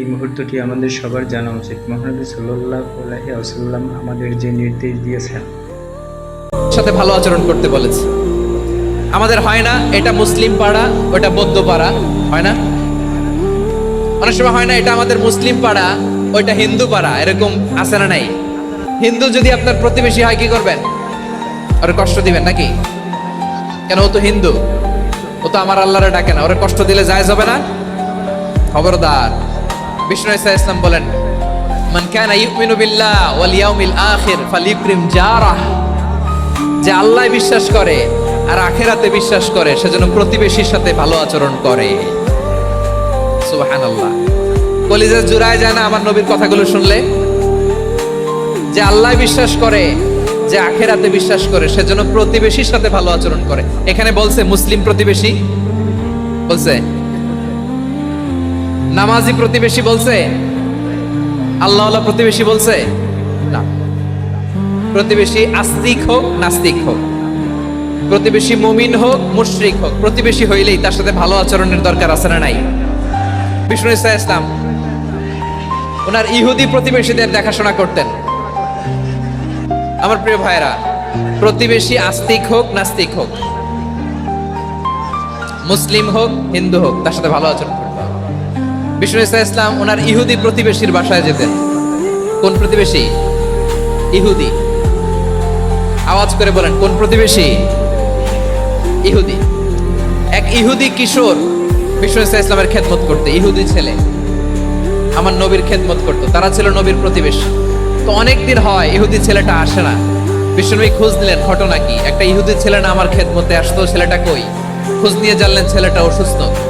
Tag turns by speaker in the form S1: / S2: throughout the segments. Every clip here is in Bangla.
S1: এই মুহূর্তটি আমাদের সবার জানা উচিত। মহানবী সাল্লাহ আলাইহি আসাল্লাম আমাদের যে নির্দেশ দিয়েছেন।
S2: সাথে ভালো আচরণ করতে বলেছে। আমাদের হয় না, এটা মুসলিম পাড়া, ওটা বৌদ্ধ পাড়া, হয় না? অনেক সময় হয় না, এটা আমাদের মুসলিম পাড়া, ওইটা হিন্দু পাড়া, এরকম আছে না নাই? হিন্দু যদি আপনার প্রতিবেশী হয়, কি করবেন? ওরা কষ্ট দিবেন নাকি? কেন, ও তো হিন্দু, ও তো আমার আল্লাহরে ডাকে না, ওরা কষ্ট দিলে যায় যাবে না? খবরদার। বিষ্ণু বলেন, মান কানা ইউমিনু বিল্লাহ ওয়াল ইয়াউমিল আখির ফালিকরিম জারাহ। যে আল্লাহ বিশ্বাস করে আর আখেরাতে বিশ্বাস করে সেজন্য প্রতিবেশীর সাথে ভালো আচরণ করে। সুবহানাল্লাহ। কলিজা জুড়ায় যায় না আমার নবীর কথাগুলো শুনলে? যে আল্লাহ বিশ্বাস করে, যে আখেরাতে বিশ্বাস করে সেজন্য প্রতিবেশীর সাথে ভালো আচরণ করে। এখানে বলছে মুসলিম প্রতিবেশী? বলছে নামাজি প্রতিবেশী বলছে? আল্লাহ প্রতিবেশী বলছে? না। প্রতিবেশী আস্তিক হোক, নাস্তিক হোক। প্রতিবেশী মমিন হোক, মুশরিক হোক। প্রতিবেশী হইলেই তার সাথে ভালো আচরণের দরকার আছে না নাই? বিষ্ণু ইসা ইসলাম ওনার ইহুদি প্রতিবেশীদের দেখাশোনা করতেন। আমার প্রিয় ভাইরা প্রতিবেশী আস্তিক হোক, নাস্তিক হোক, মুসলিম হোক, হিন্দু হোক, তার সাথে ভালো আচরণ বিষ্ণু ইসা ইসলাম ওনার ইহুদি প্রতিবেশীর বাসায় যেতেন। কোন প্রতিবেশী? ইহুদি। আওয়াজ করে বলেন, কোন প্রতিবেশী? ইহুদি। এক ইহুদি কিশোর বিষ্ণু ইসা ইসলামের খেদমত করতে, ইহুদি ছেলে। আমার নবীর খেদমত করতো, তারা ছিল নবীর প্রতিবেশী। তো অনেক দিন হয় ইহুদি ছেলেটা আসে না। বিষ্ণুনবী খোঁজ নিলেন, ঘটনা কি? একটা ইহুদি ছেলে না আমার খেদমতে আসতো, ছেলেটা কই? খোঁজ নিয়ে জানলেন ছেলেটা অসুস্থ।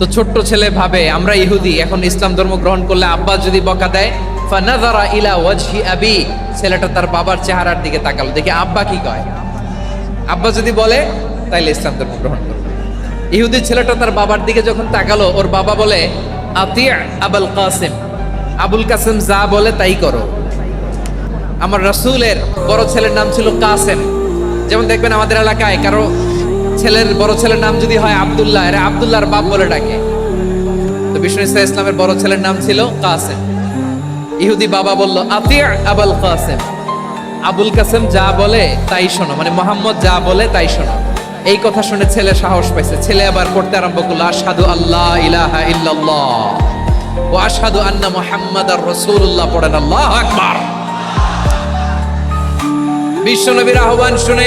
S2: তো ছোট্ট ছেলে ভাবে, আমরা ইহুদি, এখন ইসলাম ধর্ম গ্রহণ করলে আব্বা যদি বকা দেয় ফানাজারা ইলা ওয়াজহি আবি। ছেলেটা তার বাবার চেহারার দিকে তাকালো, দেখি আব্বা কি কয়? আব্বা যদি বলে, তাইলে ইসলাম ধর্ম গ্রহণ করবে ইহুদি ছেলেটা তার বাবার দিকে যখন তাকালো, ওর বাবা বলে আতিয়া আবুল কাসিম আবুল কাসিম যা বলে তাই করো। আমার রাসূলের বড় ছেলের নাম ছিল কাসেম। যেমন দেখবেন আমাদের এলাকায় কারও ছেলের বড় ছেলের নাম যদি হয় আব্দুল্লাহ, এরা আব্দুল্লাহর বাপ বলে ডাকে। তো বিষ্ণু ইসা ইসলামের বড় ছেলের নাম ছিল কাসেম। ইহুদি বাবা বলল আতিয়া আবুল কাসেম। আবুল কাসেম যা বলে তাই শোনো মানে মোহাম্মদ যা বলে তাই শোনো। এই কথা শুনে ছেলে সাহস পাইছে। ছেলে আবার পড়তে আরম্ভ করল, আশহাদু আল্লাহ ইলাহা ইল্লাল্লাহ ও আশহাদু আন্না মুহাম্মাদার রাসূলুল্লাহ। পড়েন, আল্লাহু আকবার। বিশ্বনবীর আহ্বান শুনে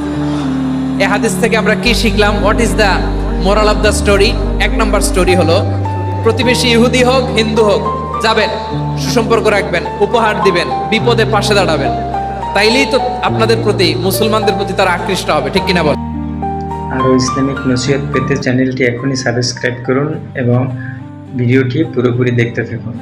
S2: এই হাদিস থেকে আমরা কি শিখলাম? What is the moral of the story এক নম্বর স্টোরি হলো, প্রতিবেশী ইহুদি হোক, হিন্দু হোক, যাবেন, সুসম্পর্ক রাখবেন, উপহার দিবেন, বিপদে পাশে দাঁড়াবেন। তাইলেই তো আপনাদের প্রতি, মুসলমানদের প্রতি তারা আকৃষ্ট হবে, ঠিক কিনা বল?
S1: আরও ইসলামিক নসিহত পেতে চ্যানেলটি এখনই সাবস্ক্রাইব করুন এবং ভিডিওটি পুরোপুরি দেখতে থাকুন।